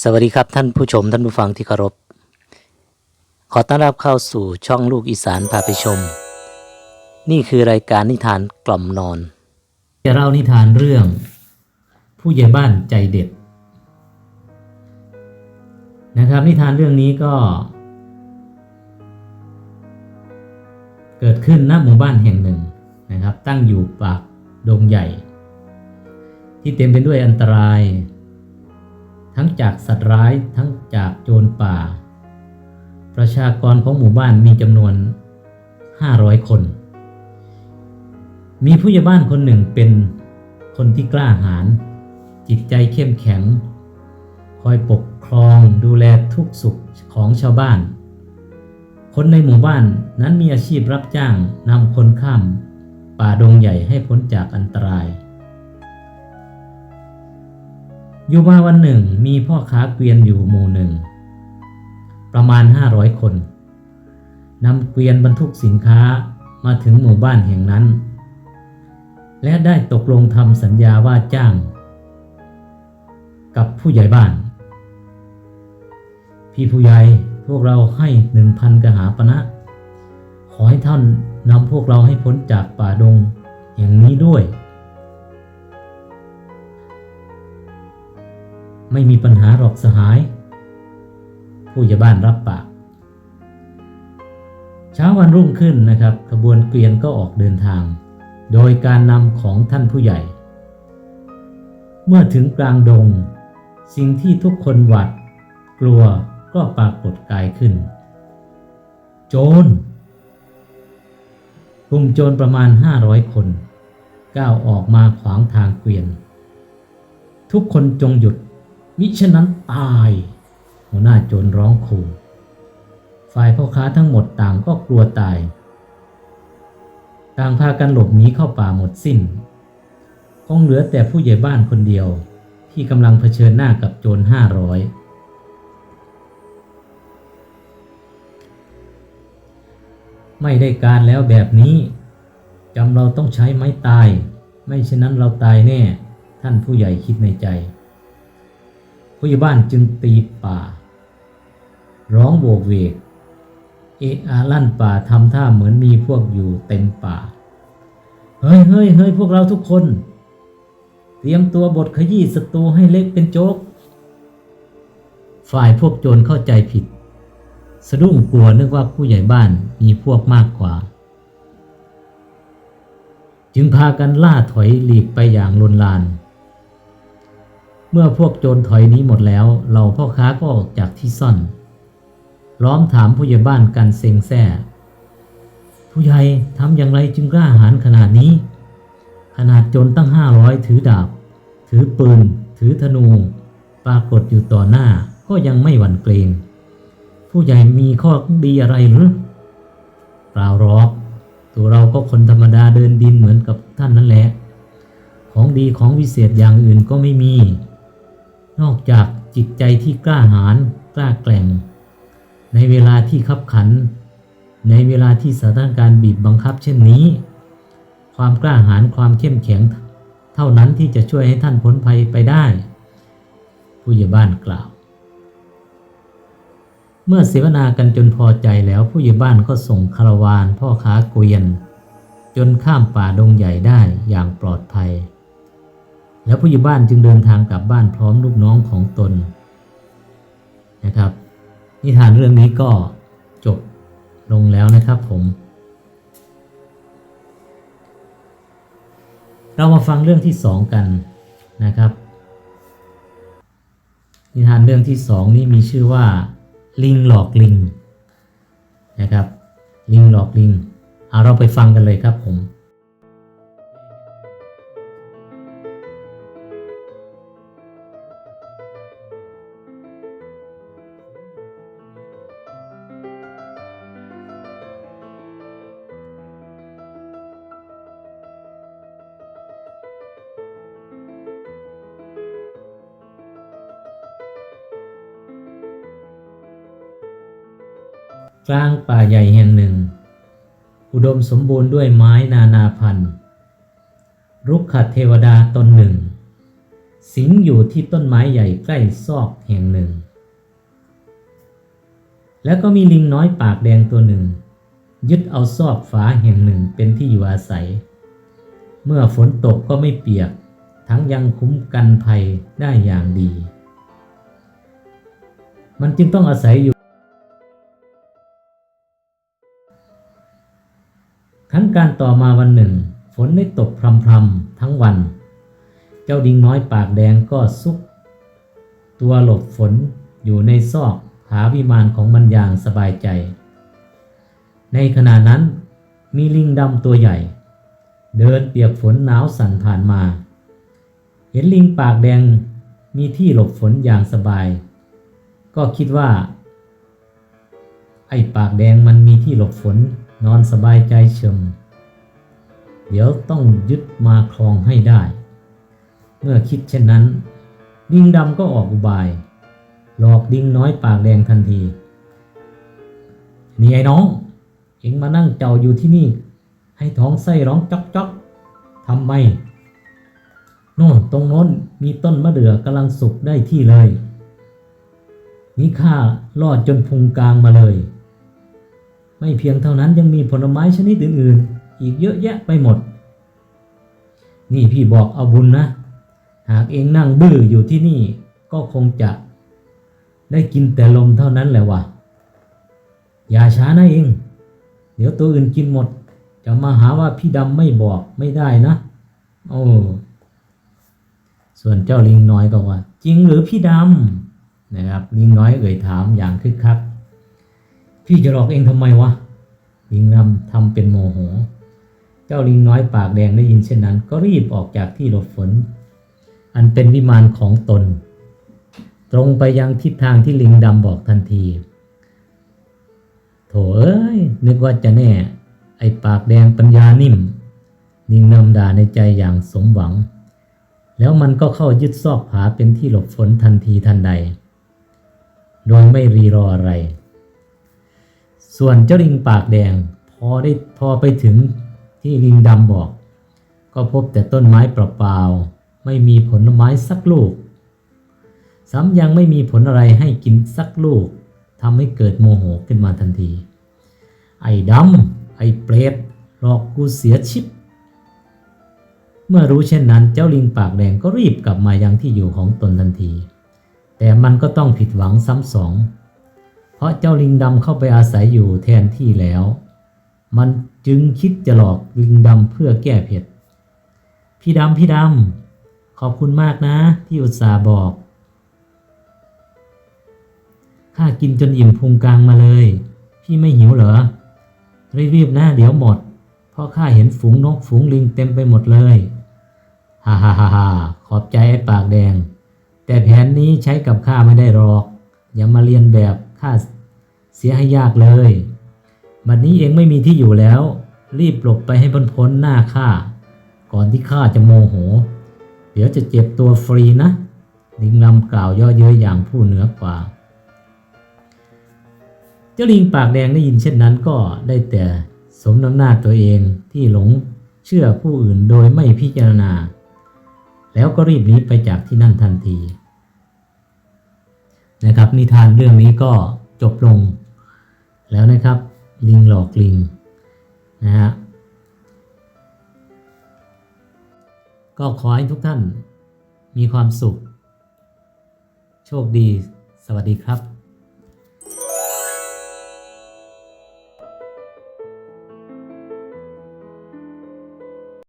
สวัสดีครับท่านผู้ชมท่านผู้ฟังที่เคารพ ขอต้อนรับเข้าสู่ช่องลูกอีสานพาไปชม นี่คือรายการนิทานกล่อมนอน จะเล่านิทานเรื่อง ผู้ใหญ่บ้านใจเด็ด นะครับนิทานเรื่องนี้ก็ เกิดขึ้นณหมู่บ้านแห่งหนึ่งนะครับ ตั้งอยู่ปากดงใหญ่ ที่เต็มไปด้วยอันตราย ทั้งจากสัตว์ร้ายทั้งจากโจรป่า ประชากรของหมู่บ้านมีจำนวน 500 คน มีผู้ใหญ่บ้านคนหนึ่งเป็นคนที่กล้าหาญจิตใจเข้มแข็ง คอยปกครองดูแลทุกสุขของชาวบ้าน คนในหมู่บ้านนั้นมีอาชีพรับจ้างนำคนข้าม ป่าดงใหญ่ให้พ้นจากอันตราย อยู่มาวันหนึ่งมีพ่อค้าเกวียนอยู่หมู่หนึ่ง ประมาณ 500 คนนำเกวียนบรรทุกสินค้ามาถึงหมู่บ้านแห่งนั้น และได้ตกลงทำสัญญาว่าจ้าง กับผู้ใหญ่บ้าน พี่ผู้ใหญ่พวกเราให้หนึ่งพันกหาปณะขอให้ท่านนำพวกเราให้พ้นจากป่าดงแห่งนี้ด้วย ไม่มีปัญหาหรอกสหาย ผู้ใหญ่บ้านรับปากเช้าวันรุ่งขึ้นนะครับขบวนเกวียนก็ออกเดินทาง โดยการนำของท่านผู้ใหญ่ เมื่อถึงกลางดง สิ่งที่ทุกคนหวาดกลัวก็ปรากฏกายขึ้น โจรกลุ่มโจรประมาณ 500 คน ก้าวออกมาขวางทางเกวียน ทุกคนจงหยุด มิฉะนั้นตาย หัวหน้าโจรร้องขู่ฝ่ายพ่อค้าทั้งหมดต่างก็กลัวตาย ต่างพากันหลบหนีเข้าป่าหมดสิ้น คงเหลือแต่ผู้ใหญ่บ้านคนเดียวที่กำลังเผชิญหน้ากับโจรห้าร้อยไม่ได้การแล้วแบบนี้จำเราต้องใช้ไม้ตาย ไม่เช่นนั้นเราตายแน่ ท่านผู้ใหญ่คิดในใจ ผู้ใหญ่บ้านจึงตีป่า ร้องโวกเวก เอะอาลั่นป่าทำท่าเหมือนมีพวกอยู่เต็มป่า เฮ้ยเฮ้ยเฮ้ยพวกเราทุกคน เตรียมตัวบทขยี้ศัตรูให้เล็กเป็นโจ๊ก ฝ่ายพวกโจรเข้าใจผิด สะดุ้งกลัวนึกว่าผู้ใหญ่บ้านมีพวกมากกว่า จึงพากันล่าถอยหลีกไปอย่างลนลาน เมื่อพวกโจรถอยนี้หมดแล้วเราพ่อค้าก็ออกจากที่ซ่อน ล้อมถามผู้ใหญ่บ้านกันเซ็งแซ่ผู้ใหญ่ทำอย่างไรจึงกล้าหาญขนาดนี้ ขนาดโจรตั้งห้าร้อยถือดาบ ถือปืน ถือธนู ปรากฏอยู่ต่อหน้าก็ยังไม่หวั่นเกรง ผู้ใหญ่มีข้อดีอะไรหรือเปล่าหรอกตัวเราก็คนธรรมดาเดินดินเหมือนกับท่านนั่นแหละ ของดีของวิเศษอย่างอื่นก็ไม่มี นอกจากจิตใจที่กล้าหาญกล้าแกร่ง ในเวลาที่ขับขัน ในเวลาที่สถานการณ์บีบบังคับเช่นนี้ ความกล้าหาญความเข้มแข็ง เท่านั้นที่จะช่วยให้ท่านพ้นภัยไปได้ ผู้ใหญ่บ้านกล่าว เมื่อเสวนากันจนพอใจแล้วผู้ใหญ่บ้านก็ส่งคารวานพ่อค้าเกวียน จนข้ามป่าดงใหญ่ได้อย่างปลอดภัย แล้วผู้ใหญ่บ้านจึงเดินทางกลับบ้านพร้อมลูกน้องของตนนะครับ นิทานเรื่องนี้ก็จบลงแล้วนะครับผม เรามาฟังเรื่องที่สองกันนะครับ นิทานเรื่องที่สองนี้มีชื่อว่า ลิงหลอกลิงนะครับ ลิงหลอกลิงเอาเราไปฟังกันเลยครับผม กลางป่าใหญ่แห่งหนึ่ง อุดมสมบูรณ์ด้วยไม้นานาพันธุ์รุกขเทวดาตนหนึ่ง สิงอยู่ที่ต้นไม้ใหญ่ใกล้ซอกแห่งหนึ่ง แล้วก็มีลิงน้อยปากแดงตัวหนึ่ง ยึดเอาซอกฝาแห่งหนึ่งเป็นที่อยู่อาศัย เมื่อฝนตกก็ไม่เปียก ทั้งยังคุ้มกันภัยได้อย่างดี มันจึงต้องอาศัยอยู่ ครั้นการต่อมาวันหนึ่ง ฝนได้ตกพรำๆทั้งวัน เจ้าดิงน้อยปากแดงก็ซุก ตัวหลบฝนอยู่ในซอกหาวิมานของมันอย่างสบายใจ ในขณะนั้นมีลิงดำตัวใหญ่ เดินเปียกฝนหนาวสั่นผ่านมา เห็นลิงปากแดงมีที่หลบฝนอย่างสบาย ก็คิดว่า ไอ้ปากแดงมันมีที่หลบฝน นอนสบายใจเฉมเดี๋ยวต้องยึดมาครองให้ได้ เมื่อคิดเช่นนั้น ดิงดำก็ออกอุบาย หลอกดิงน้อยปากแดงทันที นี่ไอ้น้อง เอ็งมานั่งเจ้าอยู่ที่นี่ ให้ท้องไส้ร้องจ๊อกจ๊อกทำไมโน่นตรงโน้นมีต้นมะเดื่อกำลังสุกได้ที่เลย นี่ข้ารอดจนพุงกลางมาเลย ไม่เพียงเท่านั้นยังมีผลไม้ชนิดอื่นๆ อีกเยอะแยะไปหมด นี่พี่บอกเอาบุญนะ หากเองนั่งบื้ออยู่ที่นี่ก็คงจะ ได้กินแต่ลมเท่านั้นแหละวะอย่าช้านะเอง เดี๋ยวตัวอื่นกินหมด จะมาหาว่าพี่ดำไม่บอกไม่ได้นะโอ้ส่วนเจ้าลิงน้อยก็ว่า จริงหรือพี่ดำนะครับ ลิงน้อยเอ่ยถามอย่างคึกคัก พี่จะหลอกเองทำไมวะลิงดำทำเป็นโมโห เจ้าลิงน้อยปากแดงได้ยินเช่นนั้น ก็รีบออกจากที่หลบฝน อันเป็นวิมานของตน ตรงไปยังทิศทางที่ลิงดำบอกทันที โถเอ้ย นึกว่าจะแน่ ไอ้ปากแดงปัญญานิ่มลิงนำด่าในใจอย่างสมหวัง แล้วมันก็เข้ายึดซอกผาเป็นที่หลบฝนทันทีทันใด โดยไม่รีรออะไร ส่วนเจ้าลิงปากแดง พอได้พอไปถึงที่ลิงดำบอก ก็พบแต่ต้นไม้เปล่าๆไม่มีผลไม้สักลูกซ้ำยังไม่มีผลอะไรให้กินสักลูกทำให้เกิดโมโหขึ้นมาทันที ไอ้ดำไอ้เปรตหลอกกูเสียชิบเมื่อรู้เช่นนั้นเจ้าลิงปากแดงก็รีบกลับมายังที่อยู่ของตนทันที แต่มันก็ต้องผิดหวังซ้ำสอง ราะเจ้าลิงดำเข้าไปอาศัยอยู่แทนที่แล้ว มันจึงคิดจะหลอกลิงดำเพื่อแก้เผ็ด พี่ดำพี่ดำขอบคุณมากนะที่อุตส่าห์บอกข้ากินจนอิ่มพุงกลางมาเลย พี่ไม่หิวเหรอ รีบๆนะเดี๋ยวหมด เพราะข้าเห็นฝูงนกฝูงลิงเต็มไปหมดเลยฮ่าฮ่าฮ่าฮ่าขอบใจไอ้ปากแดง แต่แผนนี้ใช้กับข้าไม่ได้หรอก อย่ามาเรียนแบบ ข้าเสียให้ยากเลย บัดนี้เองไม่มีที่อยู่แล้ว รีบหลบไปให้พ้นพ้นๆหน้าข้า ก่อนที่ข้าจะโมโห เดี๋ยวจะเจ็บตัวฟรีนะ ลิงลำกล่าวย่อเย้ยอย่างผู้เหนือกว่า เจ้าลิงปากแดงได้ยินเช่นนั้นก็ได้แต่สมน้ำหน้าตัวเองที่หลงเชื่อผู้อื่นโดยไม่พิจารณา แล้วก็รีบหนีไปจากที่นั่นทันที นะครับ นิทานเรื่องนี้ก็จบลง แล้วนะครับ ลิงหลอกลิงนะฮะก็ขอให้ทุกท่านมีความสุข โชคดี สวัสดีครับ